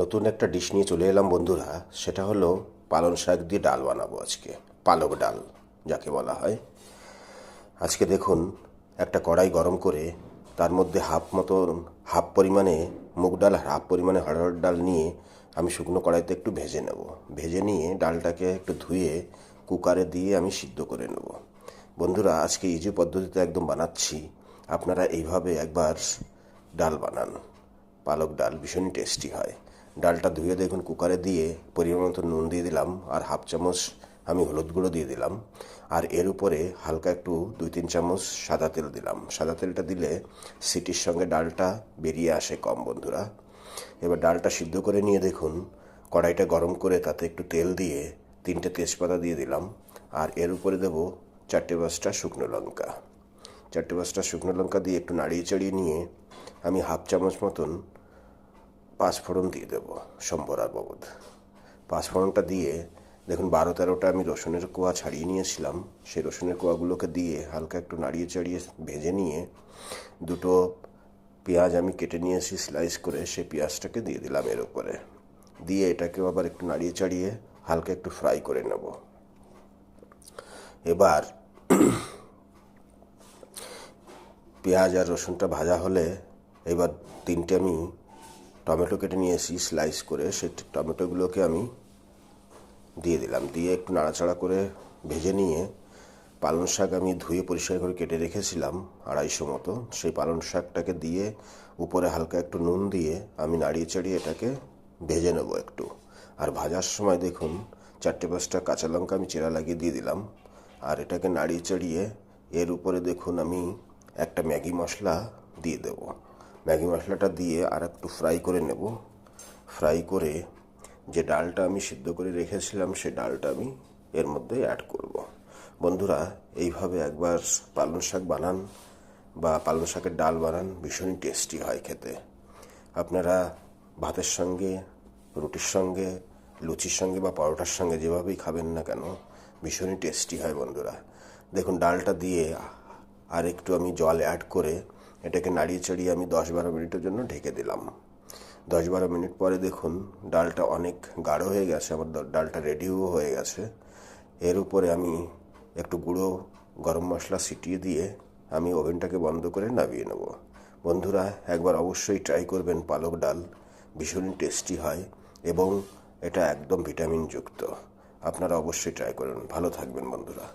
নতুন একটা ডিশ নিয়ে চলে এলাম বন্ধুরা। সেটা হলো পালং শাক দিয়ে ডাল বানাবো আজকে। পালক ডাল, যাকে বলা হয়। আজকে দেখুন, একটা কড়াই গরম করে তার মধ্যে হাফ মতো, হাফ পরিমাণে মুগ ডাল আর হাফ পরিমাণে হরড় ডাল নিয়ে আমি শুকনো কড়াইতে একটু ভেজে নেব। ভেজে নিয়ে ডালটাকে একটু ধুয়ে কুকারে দিয়ে আমি সিদ্ধ করে নেব। বন্ধুরা, আজকে ইজি পদ্ধতিতে একদম বানাচ্ছি, আপনারা এইভাবে একবার ডাল বানান। পালক ডাল ভীষণই টেস্টি হয়। ডালটা ধুয়ে দেখুন কুকারে দিয়ে পরিমাণ মতো নুন দিয়ে দিলাম আর হাফ চামচ আমি হলুদ গুঁড়ো দিয়ে দিলাম। আর এর উপরে হালকা একটু দুই তিন চামচ সাদা তেল দিলাম। সাদা তেলটা দিলে সিটির সঙ্গে ডালটা বেরিয়ে আসে কম, বন্ধুরা। এবার ডালটা সিদ্ধ করে নিয়ে দেখুন। কড়াইটা গরম করে তাতে একটু তেল দিয়ে তিনটে তেজপাতা দিয়ে দিলাম। আর এর উপরে দেবো চারটে পাঁচটা শুকনো লঙ্কা। চারটে পাঁচটা শুকনো লঙ্কা দিয়ে একটু নাড়িয়ে চাড়িয়ে নিয়ে আমি হাফ চামচ মতন পাঁচফোড়ন দিয়ে দেবো সম্বরার বাবদ। পাঁচফোড়নটা দিয়ে দেখুন, বারো তেরোটা আমি রসুনের কোয়া ছাড়িয়ে নিয়েছিলাম। সেই রসুনের কোয়াগুলোকে দিয়ে হালকা একটু নাড়িয়ে চাড়িয়ে ভেজে নিয়ে দুটো পেঁয়াজ আমি কেটে নিয়েছি স্লাইস করে, সেই পেঁয়াজটাকে দিয়ে দিলাম এর উপরে। দিয়ে এটাকেও আবার একটু নাড়িয়ে চাড়িয়ে হালকা একটু ফ্রাই করে নেব। এবার পেঁয়াজ আর রসুনটা ভাজা হলে এবার তিনটে আমি টমেটো কেটে নিয়েছি স্লাইস করে সেই টমেটোগুলোকে আমি দিয়ে দিলাম। দিয়ে একটু নাড়াচাড়া করে ভেজে নিয়ে পালং শাক আমি ধুয়ে পরিষ্কার করে কেটে রেখেছিলাম আড়াইশো মতো। সেই পালং শাকটাকে দিয়ে উপরে হালকা একটু নুন দিয়ে আমি নাড়িয়ে চাড়িয়ে এটাকে ভেজে নেব একটু। আর ভাজার সময় দেখুন, চারটে পাঁচটা কাঁচা লঙ্কা আমি চেরা লাগিয়ে দিয়ে দিলাম। আর এটাকে নাড়িয়ে চাড়িয়ে এর উপরে দেখুন আমি একটা ম্যাগি মশলা দিয়ে দেব। ম্যাগি মশলাটা দিয়ে আর একটু ফ্রাই করে নেব। ফ্রাই করে যে ডালটা আমি সিদ্ধ করে রেখেছিলাম, সে ডালটা আমি এর মধ্যে অ্যাড করব। বন্ধুরা, এইভাবে একবার পালং শাক বানান বা পালং শাকের ডাল বানান, ভীষণই টেস্টি হয় খেতে। আপনারা ভাতের সঙ্গে, রুটির সঙ্গে, লুচির সঙ্গে বা পরোটার সঙ্গে যেভাবেই খাবেন না কেন, ভীষণই টেস্টি হয় বন্ধুরা। দেখুন, ডালটা দিয়ে আর একটু আমি জল অ্যাড করে এটাকে নাড়িয়ে চাড়িয়ে আমি দশ বারো মিনিটের জন্য ঢেকে দিলাম। দশ বারো মিনিট পরে দেখুন, ডালটা অনেক গাঢ় হয়ে গেছে, আমার ডালটা রেডিও হয়ে গেছে। এর উপরে আমি একটু গুঁড়ো গরম মশলা ছিটিয়ে দিয়ে আমি ওভেনটাকে বন্ধ করে নামিয়ে নেব। বন্ধুরা, একবার অবশ্যই ট্রাই করবেন পালক ডাল ভীষণই টেস্টি হয় এবং এটা একদম ভিটামিনযুক্ত। আপনারা অবশ্যই ট্রাই করুন। ভালো থাকবেন বন্ধুরা।